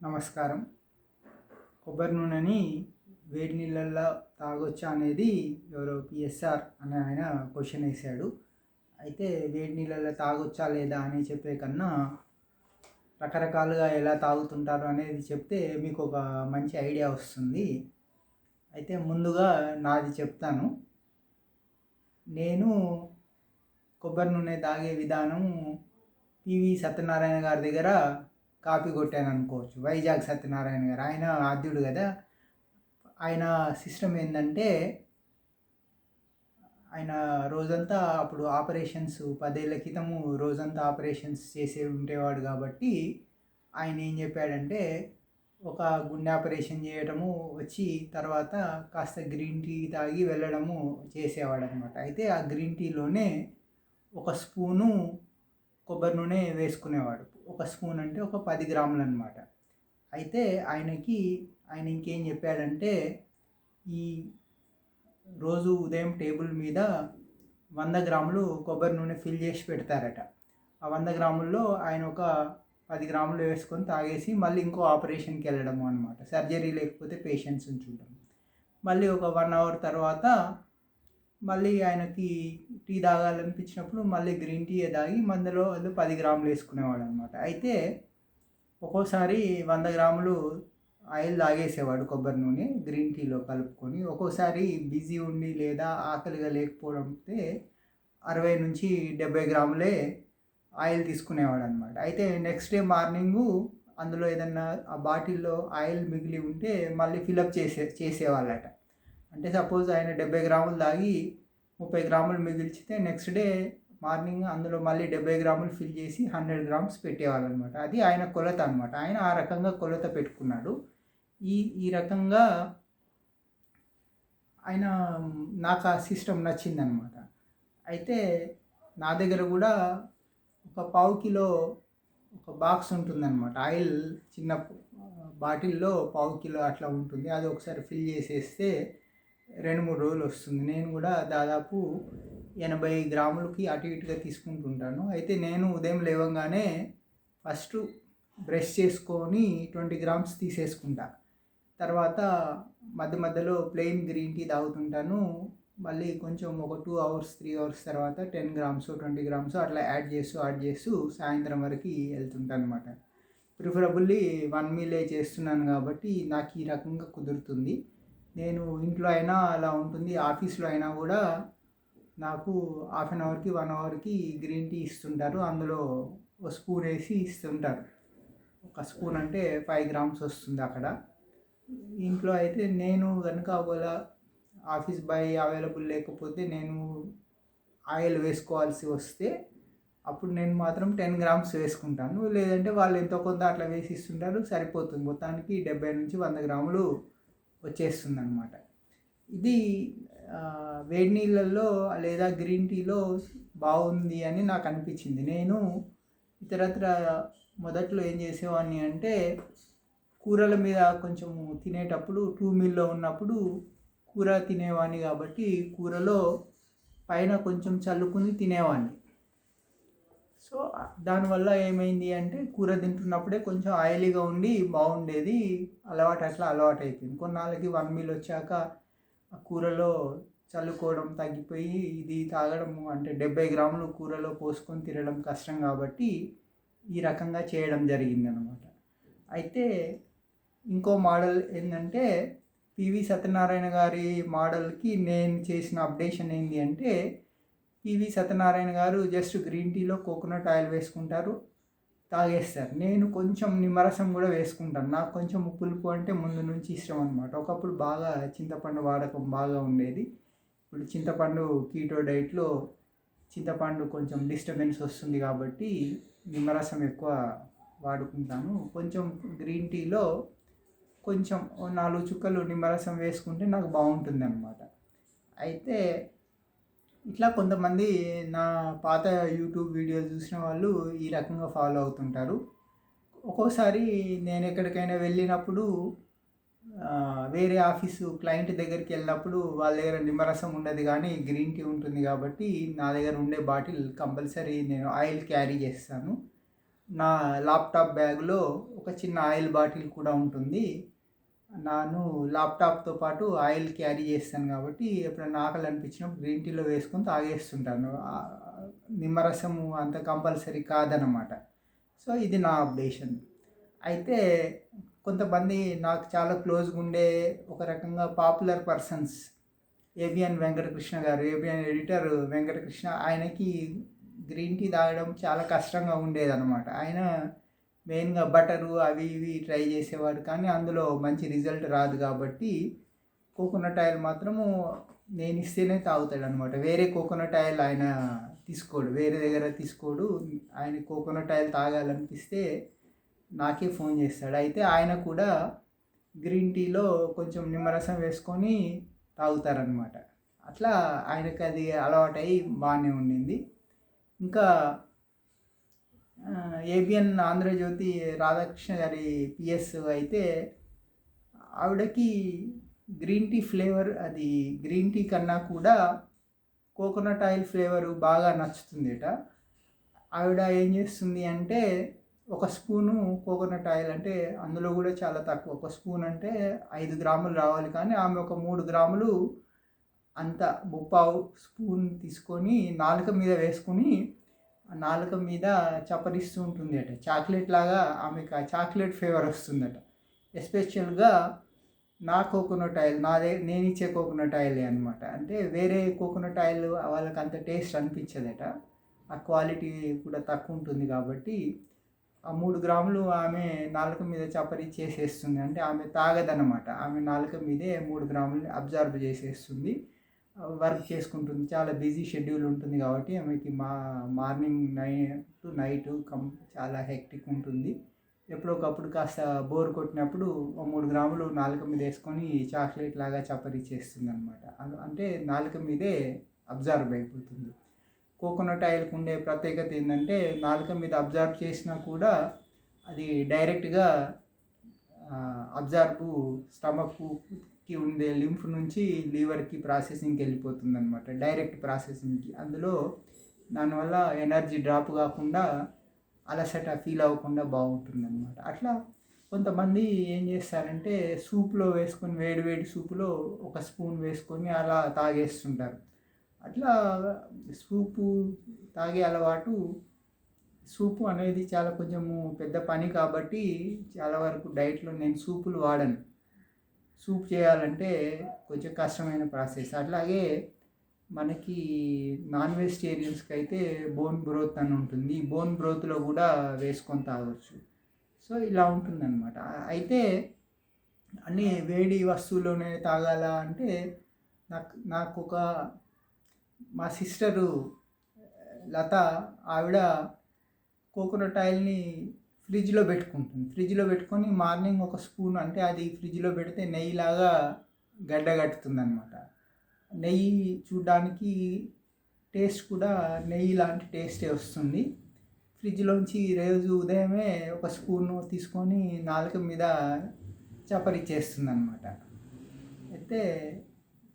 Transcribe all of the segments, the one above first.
నమస్కారం. కొబ్బరి నూనెని వేడి నీళ్ళల్లో తాగొచ్చా అనేది ఎవరో పిఎస్ఆర్ అని ఆయన క్వశ్చన్ వేశాడు అయితే వేడి నీళ్ళల్లో తాగొచ్చా లేదా అని చెప్పే కన్నా రకరకాలుగా ఎలా తాగుతుంటారు అనేది చెప్తే మీకు ఒక మంచి ఐడియా వస్తుంది. అయితే ముందుగా నాది చెప్తాను. నేను కొబ్బరి నూనె తాగే విధానం పివి సత్యనారాయణ గారి దగ్గర కాపీ కొట్టాను అనుకోవచ్చు. వైజాగ్ సత్యనారాయణ గారు. ఆయన ఆద్యుడు కదా. ఆయన సిస్టమ్ ఏంటంటే ఆయన రోజంతా అప్పుడు ఆపరేషన్స్ పదేళ్ళ క్రితము రోజంతా ఆపరేషన్స్ చేసే ఉండేవాడు కాబట్టి ఆయన ఏం చెప్పాడంటే ఒక గుండె ఆపరేషన్ చేయడము వచ్చి తర్వాత కాస్త గ్రీన్ టీ తాగి వెళ్ళడము చేసేవాడు అనమాట అయితే ఆ గ్రీన్ టీలోనే ఒక స్పూను కొబ్బరి నూనె వేసుకునేవాడు. ఒక స్పూన్ అంటే ఒక పది గ్రాములు అనమాట అయితే ఆయనకి ఆయన ఇంకేం చెప్పాడంటే ఈ రోజు ఉదయం టేబుల్ మీద వంద గ్రాములు కొబ్బరి నూనె ఫిల్ చేసి పెడతారట. ఆ వంద గ్రాముల్లో ఆయన ఒక పది గ్రాములు వేసుకొని తాగేసి మళ్ళీ ఇంకో ఆపరేషన్కి వెళ్ళడము అనమాట సర్జరీ లేకపోతే పేషెంట్స్ ఉంచుంటాం మళ్ళీ ఒక వన్ అవర్ తర్వాత మళ్ళీ ఆయనకి టీ తాగాలనిపించినప్పుడు మళ్ళీ గ్రీన్ టీ తాగి మందులో వాళ్ళు పది గ్రాములు వేసుకునేవాడు అనమాట అయితే ఒక్కోసారి వంద గ్రాములు ఆయిల్ తాగేసేవాడు కొబ్బరి నూనె గ్రీన్ టీలో కలుపుకొని. ఒక్కోసారి బిజీ ఉండి లేదా ఆకలిగా లేకపోతే అరవై నుంచి డెబ్బై గ్రాములే ఆయిల్ తీసుకునేవాడు అనమాట అయితే నెక్స్ట్ డే మార్నింగు అందులో ఏదన్నా ఆ బాటిల్లో ఆయిల్ మిగిలి ఉంటే మళ్ళీ ఫిలప్ చేసే చేసేవాళ్ళట. అంటే సపోజ్ ఆయన డెబ్బై గ్రాములు తాగి ముప్పై గ్రాములు మిగిల్చితే నెక్స్ట్ డే మార్నింగ్ అందులో మళ్ళీ డెబ్బై గ్రాములు ఫిల్ చేసి హండ్రెడ్ గ్రామ్స్ పెట్టేవాళ్ళు అనమాట అది ఆయన కొలత అనమాట. ఆయన ఆ రకంగా కొలత పెట్టుకున్నాడు. ఈ ఈ రకంగా ఆయన నాకు ఆ సిస్టమ్ నచ్చిందనమాట. అయితే నా దగ్గర కూడా ఒక పావు కిలో ఒక బాక్స్ ఉంటుందన్నమాట ఆయిల్ చిన్న బాటిల్లో పావు కిలో అట్లా ఉంటుంది. అది ఒకసారి ఫిల్ చేసేస్తే రెండు మూడు రోజులు వస్తుంది. నేను కూడా దాదాపు ఎనభై గ్రాములకి అటు ఇటుగా తీసుకుంటుంటాను. అయితే నేను ఉదయం లేవగానే ఫస్ట్ బ్రష్ చేసుకొని ట్వంటీ గ్రామ్స్ తీసేసుకుంటా. తర్వాత మధ్య మధ్యలో ప్లెయిన్ గ్రీన్ టీ తాగుతుంటాను. మళ్ళీ కొంచెం ఒక టూ అవర్స్ త్రీ అవర్స్ తర్వాత టెన్ గ్రామ్స్ ట్వంటీ గ్రామ్స్ అట్లా యాడ్ చేస్తూ యాడ్ చేస్తూ సాయంత్రం వరకు వెళ్తుంటాను అనమాట ప్రిఫరబుల్లీ వన్ మీలే చేస్తున్నాను కాబట్టి నాకు ఈ రకంగా కుదురుతుంది. నేను ఇంట్లో అయినా అలా ఉంటుంది. ఆఫీస్లో అయినా కూడా నాకు హాఫ్ అన్ అవర్కి వన్ అవర్కి గ్రీన్ టీ ఇస్తుంటారు. అందులో ఒక స్పూన్ వేసి ఇస్తుంటారు. ఒక స్పూన్ అంటే ఫైవ్ గ్రామ్స్ వస్తుంది అక్కడ. ఇంట్లో అయితే నేను కనుక ఒకవేళ ఆఫీస్ బాయ్ అవైలబుల్ లేకపోతే నేను ఆయిల్ వేసుకోవాల్సి వస్తే అప్పుడు నేను మాత్రం టెన్ గ్రామ్స్ వేసుకుంటాను. లేదంటే వాళ్ళు ఎంతో కొంత అట్లా వేసి ఇస్తుంటారు. సరిపోతుంది. మొత్తానికి డెబ్బై నుంచి వంద గ్రాములు వచ్చేస్తుంది అనమాట ఇది వేడి నీళ్ళల్లో లేదా గ్రీన్ టీలో బాగుంది అని నాకు అనిపించింది. నేను ఇతరత్ర మొదట్లో ఏం చేసేవాడిని అంటే కూరల మీద కొంచెం తినేటప్పుడు టూ మిల్లో ఉన్నప్పుడు కూర తినేవాడిని కాబట్టి కూరలో పైన కొంచెం చల్లుకుని తినేవాడిని. సో దానివల్ల ఏమైంది అంటే కూర తింటున్నప్పుడే కొంచెం ఆయిలీగా ఉండి బాగుండేది అలవాటు అట్లా అలవాటు అయిపోయింది కొన్నాళ్ళకి వన్ మీల్ వచ్చాక ఆ కూరలో చల్లుకోవడం తగ్గిపోయి ఇది తాగడం అంటే డెబ్బై గ్రాములు కూరలో పోసుకొని తినడం కష్టం కాబట్టి ఈ రకంగా చేయడం జరిగింది అనమాట అయితే ఇంకో మోడల్ ఏంటంటే పివి సత్యనారాయణ గారి మోడల్కి నేను చేసిన అప్డేషన్ ఏంటి అంటే పివి సత్యనారాయణ గారు జస్ట్ గ్రీన్ టీలో కోకోనట్ ఆయిల్ వేసుకుంటారు తాగేస్తారు. నేను కొంచెం నిమ్మరసం కూడా వేసుకుంటాను. నాకు కొంచెం పులుపు అంటే ముందు నుంచి ఇష్టం అనమాట ఒకప్పుడు బాగా చింతపండు వాడకం బాగా ఉండేది. ఇప్పుడు చింతపండు కీటో డైట్లో చింతపండు కొంచెం డిస్టర్బెన్స్ వస్తుంది కాబట్టి నిమ్మరసం ఎక్కువ వాడుకుంటాను. కొంచెం గ్రీన్ టీలో కొంచెం నాలుగు చుక్కలు నిమ్మరసం వేసుకుంటే నాకు బాగుంటుంది అనమాట అయితే ఇట్లా కొంతమంది నా పాత యూట్యూబ్ వీడియోలు చూసిన వాళ్ళు ఈ రకంగా ఫాలో అవుతుంటారు. ఒక్కోసారి నేను ఎక్కడికైనా వెళ్ళినప్పుడు వేరే ఆఫీసు క్లయింట్ దగ్గరికి వెళ్ళినప్పుడు వాళ్ళ దగ్గర నిమ్మరసం ఉండదు కానీ గ్రీన్ టీ ఉంటుంది కాబట్టి నా దగ్గర ఉండే బాటిల్ కంపల్సరీ నేను ఆయిల్ క్యారీ చేస్తాను. నా ల్యాప్టాప్ బ్యాగ్లో ఒక చిన్న ఆయిల్ బాటిల్ కూడా ఉంటుంది. నాను ల్యాప్టాప్తో పాటు ఆయిల్ క్యారీ చేస్తాను కాబట్టి ఎప్పుడైనా ఆకలి అనిపించినప్పుడు గ్రీన్ టీలో వేసుకొని తాగేస్తుంటాను. నిమ్మరసము అంత కంపల్సరీ కాదనమాట సో ఇది నా అప్డేషన్ అయితే కొంతమంది నాకు చాలా క్లోజ్గా ఉండే ఒక రకంగా పాపులర్ పర్సన్స్ ఏబిఎన్ వెంకటకృష్ణ గారు ఏబిఎన్ ఎడిటర్ వెంకటకృష్ణ ఆయనకి గ్రీన్ టీ తాగడం చాలా కష్టంగా ఉండేదన్నమాట. ఆయన మెయిన్గా బటరు అవి ఇవి ట్రై చేసేవాడు. కానీ అందులో మంచి రిజల్ట్ రాదు కాబట్టి కోకోనట్ ఆయిల్ మాత్రము నేను ఇస్తేనే తాగుతాడు అనమాట వేరే కోకోనట్ ఆయిల్ ఆయన తీసుకోడు. వేరే దగ్గర తీసుకోడు. ఆయన కోకోనట్ ఆయిల్ తాగాలనిపిస్తే నాకే ఫోన్ చేస్తాడు. అయితే ఆయన కూడా గ్రీన్ టీలో కొంచెం నిమ్మరసం వేసుకొని తాగుతారనమాట అట్లా ఆయనకి అది అలవాటై బాగానే ఉండింది. ఇంకా ఏబిఎన్ ఆంధ్రజ్యోతి రాధాకృష్ణ గారి పిఎస్ అయితే ఆవిడకి గ్రీన్ టీ ఫ్లేవర్ అది గ్రీన్ టీ కన్నా కూడా కోకోనట్ ఆయిల్ ఫ్లేవర్ బాగా నచ్చుతుందిట. ఆవిడ ఏం చేస్తుంది అంటే ఒక స్పూను కోకోనట్ ఆయిల్ అంటే అందులో కూడా చాలా తక్కువ ఒక స్పూన్ అంటే ఐదు గ్రాములు రావాలి. కానీ ఆమె ఒక మూడు గ్రాములు అంత బొప్పావు స్పూన్ తీసుకొని నాలుక మీద వేసుకొని నాలుక మీద చపరిస్తూ ఉంటుంది అట చాక్లెట్ లాగా ఆమెకు ఆ చాక్లెట్ ఫ్లేవర్ వస్తుందట. ఎస్పెషల్గా నా కోకోనట్ ఆయిల్ నాదే నేను ఇచ్చే కోకోనట్ ఆయిల్ అనమాట అంటే వేరే కోకోనట్ ఆయిల్ వాళ్ళకి అంత టేస్ట్ అనిపించదట. ఆ క్వాలిటీ కూడా తక్కువ ఉంటుంది కాబట్టి ఆ మూడు గ్రాములు ఆమె నాలుక మీద చపరి చేసేస్తుంది. అంటే ఆమె తాగదనమాట ఆమె నాలుక మీదే మూడు గ్రాములు అబ్జర్వ్ చేసేస్తుంది. వర్క్ చేసుకుంటుంది. చాలా బిజీ షెడ్యూల్ ఉంటుంది కాబట్టి ఆమెకి మా మార్నింగ్ నైన్ టు నైట్ కం చాలా హెక్టిక్ ఉంటుంది. ఎప్పుడొకప్పుడు కాస్త బోర్ కొట్టినప్పుడు మూడు గ్రాములు నాలుక మీద వేసుకొని చాక్లెట్ లాగా చప్పరి చేస్తుంది అనమాట అంటే నాలుక మీదే అబ్జర్వ్ అయిపోతుంది. కోకోనట్ ఆయిల్కి ఉండే ప్రత్యేకత ఏంటంటే నాలుక మీద అబ్జర్వ్ చేసినా కూడా అది డైరెక్ట్గా అబ్జర్వ్ కి ఉండే లింఫ్ నుంచి లీవర్కి ప్రాసెసింగ్కి వెళ్ళిపోతుంది అనమాట డైరెక్ట్ ప్రాసెసింగ్కి అందులో దానివల్ల ఎనర్జీ డ్రాప్ కాకుండా అలసట ఫీల్ అవ్వకుండా బాగుంటుంది అనమాట అట్లా కొంతమంది ఏం చేస్తారంటే సూప్లో వేసుకొని వేడి వేడి సూపులో ఒక స్పూన్ వేసుకొని అలా తాగేస్తుంటారు. అట్లా సూపు తాగే అలవాటు సూపు అనేది చాలా కొంచెము పెద్ద పని కాబట్టి చాలా వరకు డైట్లో నేను సూపులు వాడను. సూప్ చేయాలంటే కొంచెం కష్టమైన ప్రాసెస్. అట్లాగే మనకి నాన్ వెజిటేరియన్స్కి అయితే బోన్ బ్రోత్ అని ఉంటుంది. ఈ బోన్ బ్రోత్లో కూడా వేసుకొని తాగొచ్చు. సో ఇలా ఉంటుందన్నమాట. అయితే అన్ని వేడి వస్తువులోనే తాగాల అంటే నాకు నాకు ఒక మా సిస్టరు లత ఆవిడ కోకోనట్ ఆయిల్ని ఫ్రిడ్జ్లో పెట్టుకుంటుంది. ఫ్రిడ్జ్లో పెట్టుకొని మార్నింగ్ ఒక స్పూన్ అంటే అది ఫ్రిడ్జ్లో పెడితే నెయ్యిలాగా గడ్డ కట్టుతుంది అనమాట నెయ్యి చూడడానికి టేస్ట్ కూడా నెయ్యి లాంటి టేస్టే వస్తుంది. ఫ్రిడ్జ్లోంచి రోజు ఉదయమే ఒక స్పూను తీసుకొని నాలుక మీద చపరిచ్చేస్తుంది అనమాట అయితే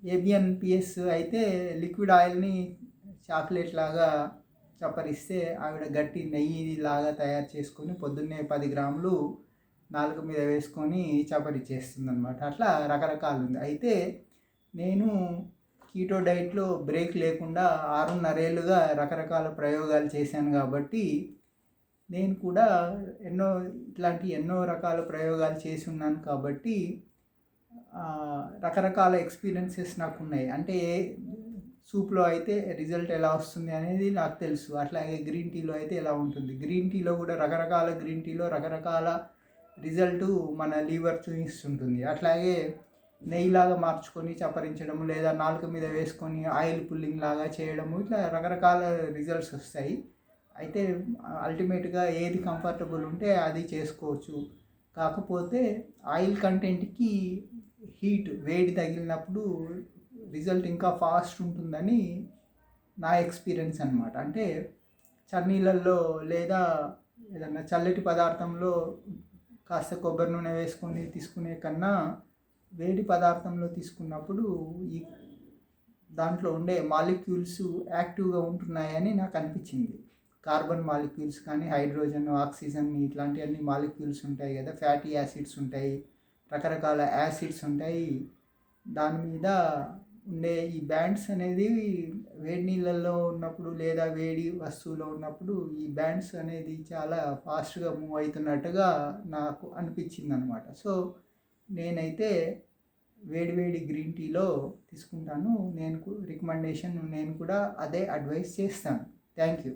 ఏబిఎన్పిఎస్ అయితే లిక్విడ్ ఆయిల్ని చాక్లెట్ లాగా చప్పరిస్తే ఆవిడ గట్టి నెయ్యి లాగా తయారు చేసుకొని పొద్దున్నే పది గ్రాములు నాలుగు మీద వేసుకొని చపరి చేస్తుందనమాట అట్లా రకరకాలు ఉంది అయితే నేను కీటో డైట్లో బ్రేక్ లేకుండా ఆరున్నరేళ్ళుగా రకరకాల ప్రయోగాలు చేశాను కాబట్టి నేను కూడా ఎన్నో ఇట్లాంటి ఎన్నో రకాల ప్రయోగాలు చేసి ఉన్నాను కాబట్టి రకరకాల ఎక్స్పీరియన్సెస్ నాకు ఉన్నాయి అంటే సూప్లో అయితే రిజల్ట్ ఎలా వస్తుంది అనేది నాకు తెలుసు. అట్లాగే గ్రీన్ టీలో అయితే ఎలా ఉంటుంది? గ్రీన్ టీలో కూడా రకరకాల గ్రీన్ టీలో రకరకాల రిజల్ట్ మన లీవర్ చూపిస్తుంటుంది. అట్లాగే నెయ్యిలాగా మార్చుకొని చప్పరించడం లేదా నాలుక మీద వేసుకొని ఆయిల్ పుల్లింగ్ లాగా చేయడము ఇట్లా రకరకాల రిజల్ట్స్ వస్తాయి. అయితే అల్టిమేట్గా ఏది కంఫర్టబుల్ ఉంటే అది చేసుకోవచ్చు. కాకపోతే ఆయిల్ కంటెంట్కి హీట్ వేడి తగిలినప్పుడు రిజల్ట్ ఇంకా ఫాస్ట్ ఉంటుందని నా ఎక్స్పీరియన్స్ అనమాట అంటే చన్నీళ్ళల్లో లేదా ఏదన్నా చల్లటి పదార్థంలో కాస్త కొబ్బరి నూనె వేసుకొని తీసుకునే కన్నా వేడి పదార్థంలో తీసుకున్నప్పుడు ఈ దాంట్లో ఉండే మాలిక్యూల్స్ యాక్టివ్గా ఉంటున్నాయని నాకు అనిపించింది. కార్బన్ మాలిక్యూల్స్ కానీ హైడ్రోజన్ ఆక్సిజన్ ఇట్లాంటివన్నీ మాలిక్యూల్స్ ఉంటాయి కదా ఫ్యాటీ యాసిడ్స్ ఉంటాయి రకరకాల యాసిడ్స్ ఉంటాయి. దాని మీద ఉండే ఈ బ్యాండ్స్ అనేది వేడి నీళ్ళల్లో ఉన్నప్పుడు లేదా వేడి వస్తువులో ఉన్నప్పుడు ఈ బ్యాండ్స్ అనేది చాలా ఫాస్ట్గా మూవ్ అవుతున్నట్టుగా నాకు అనిపించింది అనమాట సో నేనైతే వేడి వేడి గ్రీన్ టీలో తీసుకుంటాను. నేను రికమెండేషన్ నేను కూడా అదే అడ్వైస్ చేస్తాను. Thank you.